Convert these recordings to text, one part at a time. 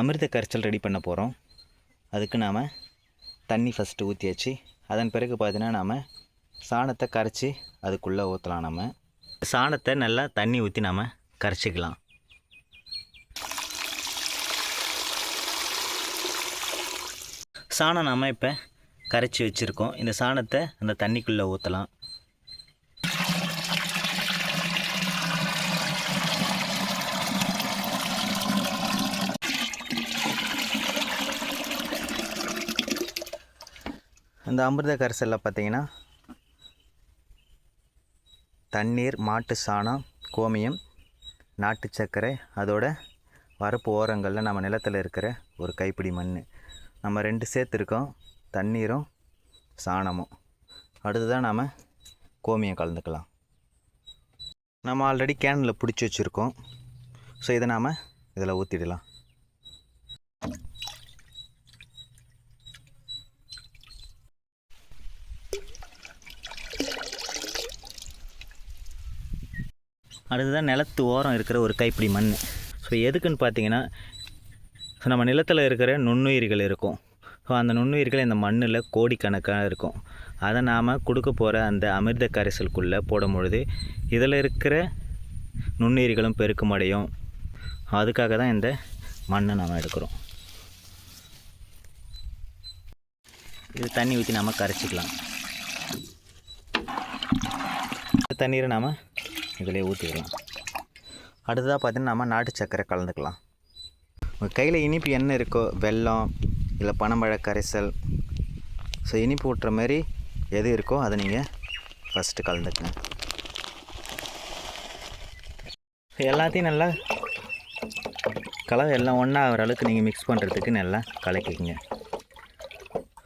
அமிர்த கரைச்சல் ரெடி பண்ண போகிறோம் அதுக்கு நாம் தண்ணி ஃபஸ்ட்டு ஊற்றியாச்சு அதன் பிறகு பார்த்தீங்கன்னா நாம் சாணத்தை கரைச்சி அதுக்குள்ளே ஊற்றலாம் நம்ம சாணத்தை நல்லா தண்ணி ஊற்றி நாம் கரைச்சிக்கலாம். சாணம் நாம் இப்போ கரைச்சி வச்சுருக்கோம். இந்த சாணத்தை அந்த தண்ணிக்குள்ளே ஊற்றலாம் இந்த அமிர்த கரைசலில் பார்த்தீங்கன்னா தண்ணீர் மாட்டு சாணம் கோமியம் நாட்டு சர்க்கரை அதோட வரப்பு ஓரங்களில் நம்ம நிலத்தில் இருக்கிற ஒரு கைப்பிடி மண் நம்ம ரெண்டு சேர்த்துருக்கோம் தண்ணீரும் சாணமும். அடுத்ததான் நாம் கோமியம் கலந்துக்கலாம். நம்ம ஆல்ரெடி கேனில் பிடிச்சி வச்சுருக்கோம். ஸோ இதை நாம் இதில் ஊற்றிடலாம் அடுத்ததான் நிலத்து ஓரம் இருக்கிற ஒரு கைப்பிடி மண். ஸோ எதுக்குன்னு பார்த்தீங்கன்னா ஸோ நம்ம நிலத்தில் இருக்கிற நுண்ணுயிர்கள் இருக்கும். ஸோ அந்த நுண்ணுயிர்கள் இந்த மண்ணில் கோடிக்கணக்காக இருக்கும். அதை நாம் கொடுக்க போகிற அந்த அமிர்த கரைசலுக்குள்ளே போடும்பொழுது இதில் இருக்கிற நுண்ணுயிர்களும் பெருக்கமடையும் அதுக்காக தான் இந்த மண்ணை நாம் எடுக்கிறோம். இது தண்ணி ஊற்றி நாம் கரைச்சிக்கலாம். இந்த தண்ணீரை நாம் இதிலே ஊற்றிக்கலாம் அடுத்ததாக பார்த்தீங்கன்னா நம்ம நாட்டு சர்க்கரை கலந்துக்கலாம். உங்கள் கையில் இனிப்பு என்ன இருக்கோ வெல்லம் இல்லை பனம்பழ கரைசல் ஸோ இனிப்பு ஊட்டுற மாதிரி எது இருக்கோ அதை நீங்கள் ஃபஸ்ட்டு கலந்துக்கங்க. எல்லாத்தையும் நல்லா கலவை எல்லாம் ஒன்றா ஆகிற அளவுக்கு நீங்கள் மிக்ஸ் பண்ணுறதுக்கு நல்லா கலக்கிக்கங்க.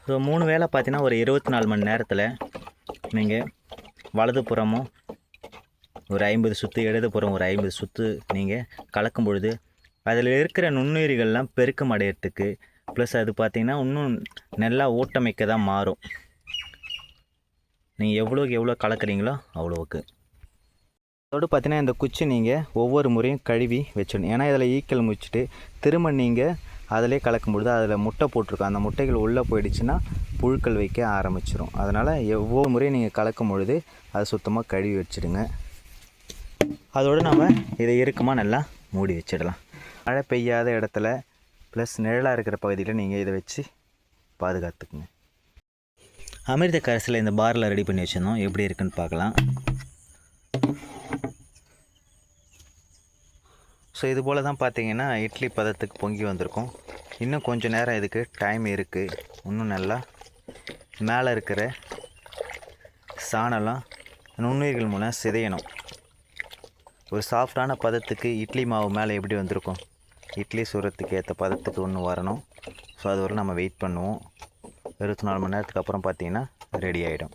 ஸோ மூணு வேளை பார்த்தீங்கன்னா ஒரு இருபத்தி நாலு மணி நேரத்தில் நீங்கள் வலதுபுறமும் ஒரு ஐம்பது சுற்று இடதுபுறம் ஒரு ஐம்பது சுற்று நீங்கள் கலக்கும் பொழுது அதில் இருக்கிற நுண்ணுயிரிகள்லாம் பெருக்கம் அடையிறதுக்கு ப்ளஸ் அது பார்த்திங்கன்னா இன்னும் நல்லா ஊட்டமைக்க தான் மாறும். நீங்கள் எவ்வளோக்கு எவ்வளோ கலக்குறீங்களோ அவ்வளோவுக்கு. அதோடு பார்த்தீங்கன்னா இந்த குச்சி நீங்கள் ஒவ்வொரு முறையும் கழுவி வச்சிடணும். ஏன்னா இதில் ஈக்கல் முடிச்சுட்டு திரும்ப நீங்கள் அதிலே கலக்கும் பொழுது அதில் முட்டை போட்டிருக்கோம். அந்த முட்டைகள் உள்ளே போயிடுச்சுன்னா புழுக்கள் வைக்க ஆரம்பிச்சிடும் அதனால் ஒவ்வொரு முறையும் நீங்கள் கலக்கும் பொழுது அதை சுத்தமாக கழுவி வச்சுடுங்க. அதோடு நம்ம இதை இறுக்கமாக நல்லா மூடி வச்சிடலாம். மழை பெய்யாத இடத்துல ப்ளஸ் நிழலாக இருக்கிற பகுதியில் நீங்கள் இதை வச்சு பாதுகாத்துக்குங்க. அமிர்த கரசில் இந்த பாரில் ரெடி பண்ணி வச்சிருந்தோம். எப்படி இருக்குன்னு பார்க்கலாம். ஸோ இது போல் தான் பார்த்தீங்கன்னா இட்லி பதத்துக்கு பொங்கி வந்திருக்கும். இன்னும் கொஞ்சம் நேரம் இதுக்கு டைம் இருக்குது இன்னும் நல்லா மேலே இருக்கிற சாணம்லாம் நுண்ணுயிர்கள் மூலம் சிதையணும். ஒரு சாஃப்டான பதத்துக்கு இட்லி மாவு மேலே எப்படி வந்திருக்கும்? இட்லி சுரத்துக்கு ஏற்ற பதத்துக்கு ஒன்று வரணும். ஸோ அது வரை நம்ம வெயிட் பண்ணுவோம். இருபத்தி நாலு மணி நேரத்துக்கு அப்புறம் பார்த்தீங்கன்னா ரெடி ஆகிடும்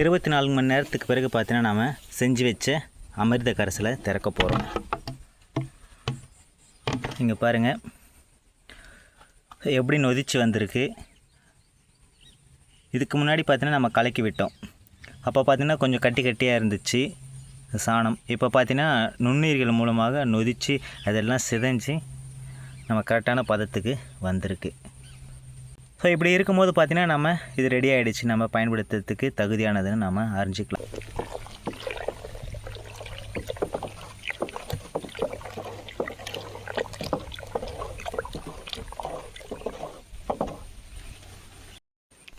இருபத்தி நாலு மணி நேரத்துக்கு பிறகு பார்த்தீங்கன்னா நாம் செஞ்சு வச்ச அமிர்த கரைசலை திறக்க போகிறோம் இங்கே பாருங்கள் எப்படி நொதிச்சு வந்திருக்கு? இதுக்கு முன்னாடி பார்த்தீங்கன்னா நம்ம கலக்கி விட்டோம். அப்போ பார்த்தீங்கன்னா கொஞ்சம் கட்டி கட்டியாக இருந்துச்சு. சாணம். இப்போ பார்த்தீங்கன்னா நுண்ணுயிர்கள் மூலமாக நொதிச்சு அதெல்லாம் சிதைஞ்சு நம்ம கரெக்டான பதத்துக்கு வந்திருக்கு. ஸோ இப்படி இருக்கும்போது பார்த்தீங்கன்னா நம்ம இது ரெடி ஆகிடுச்சு நம்ம பயன்படுத்துறதுக்கு தகுதியானதுன்னு நம்ம அறிஞ்சிக்கலாம்.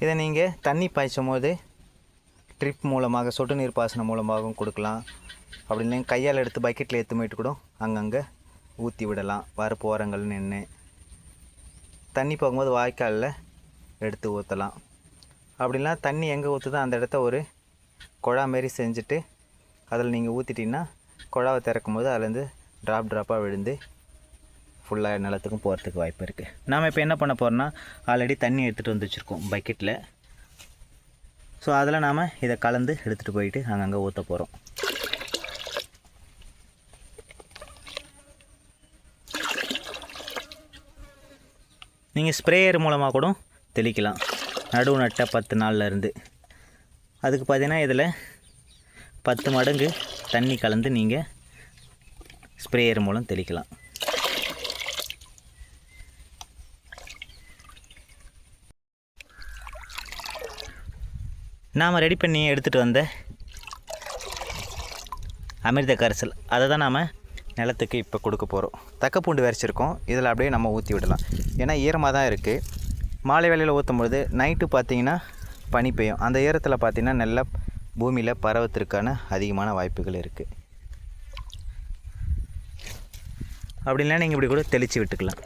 இதை நீங்கள் தண்ணி பாய்ச்சும் போது ட்ரிப் மூலமாக சொட்டு நீர் பாசனம் மூலமாகவும் கொடுக்கலாம். அப்படி இல்லை கையால் எடுத்து பக்கெட்டில் எடுத்து போயிட்டு கூட அங்கங்கே ஊற்றி விடலாம். வரப்பு ஓரங்கள் நின்று தண்ணி போகும்போது வாய்க்காலில் எடுத்து ஊற்றலாம் அப்படிலாம் தண்ணி எங்கே ஊற்றுதோ அந்த இடத்த ஒரு குழா மாரி செஞ்சுட்டு அதில் நீங்கள் ஊற்றிட்டிங்கன்னா குழாவை திறக்கும் போது அதுலேருந்து ட்ராப் ட்ராப்பாக விழுந்து ஃபுல்லாக நிலத்துக்கும் போகிறதுக்கு வாய்ப்பு இருக்குது நாம் இப்போ என்ன பண்ண போகிறோன்னா ஆல்ரெடி தண்ணி எடுத்துகிட்டு வந்து வச்சுருக்கோம் பக்கெட்டில் ஸோ அதில் நாம் இதை கலந்து எடுத்துகிட்டு போயிட்டு அங்கங்கே ஊற்ற போகிறோம் நீங்கள் ஸ்ப்ரேயர் மூலமாக கூட தெளிக்கலாம். நடுவு நட்ட பத்து நாள்ல இருந்து. அதுக்கு பார்த்தீங்கன்னா இதில் பத்து மடங்கு தண்ணி கலந்து நீங்கள் ஸ்ப்ரேயர் மூலம் தெளிக்கலாம். நாம் ரெடி பண்ணி எடுத்துகிட்டு வந்த அமிர்த கரைசல். அதை தான் நாம் நிலத்துக்கு இப்போ கொடுக்க போகிறோம் தக்கப்பூண்டு விரைச்சிருக்கோம். இதில் அப்படியே நம்ம ஊற்றி விடலாம். ஏன்னா ஈரமாக தான் இருக்குது மாலை வேளையில் ஊற்றும் பொழுது நைட்டு பார்த்தீங்கன்னா பனி பெய்யும். அந்த ஈரத்தில் பார்த்திங்கன்னா நல்லா பூமியில் பரவத்திற்கான அதிகமான வாய்ப்புகள் இருக்குது அப்படி நீங்கள் இப்படி கூட தெளித்து விட்டுக்கலாம்.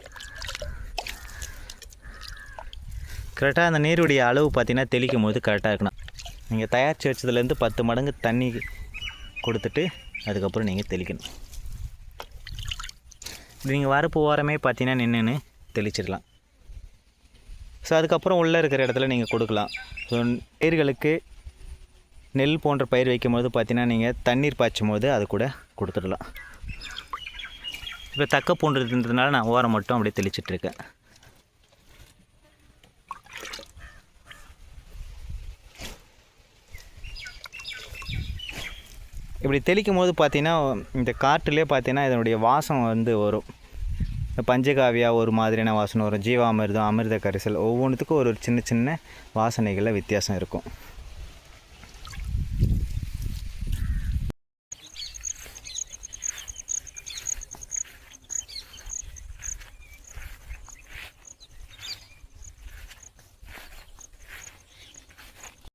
கரெக்டாக அந்த நீருடைய அளவு பார்த்தீங்கன்னா தெளிக்கும் போது கரெக்டாக இருக்கணும். நீங்கள் தயாரித்து வச்சதுலேருந்து பத்து மடங்கு தண்ணி கொடுத்துட்டு அதுக்கப்புறம் நீங்கள் தெளிக்கணும். நீங்கள் வரப்பு ஓரமே பார்த்தீங்கன்னா நின்றுன்னு தெளிச்சிடலாம். ஸோ அதுக்கப்புறம் உள்ளே இருக்கிற இடத்துல நீங்கள் கொடுக்கலாம். ஸோ பயிர்களுக்கு நெல் போன்ற பயிர் வைக்கும்போது பார்த்தீங்கன்னா நீங்கள் தண்ணீர் பாய்ச்சும் போது அது கூட கொடுத்துடலாம். இப்போ தக்க பூண்டுன்றதுனால நான் ஓரம் மட்டும் அப்படியே தெளிச்சிட்ருக்கேன் இப்படி தெளிக்கும் போது பார்த்தீங்கன்னா இந்த காற்றுலேயே பார்த்தீங்கன்னா இதனுடைய வாசம் வந்து வரும். இந்த பஞ்சகாவியா ஒரு மாதிரியான வாசனை வரும். ஜீவாமிர்தம் அமிர்த கரிசல் ஒவ்வொன்றுத்துக்கும் ஒரு சின்ன சின்ன வாசனைகளில் வித்தியாசம் இருக்கும்.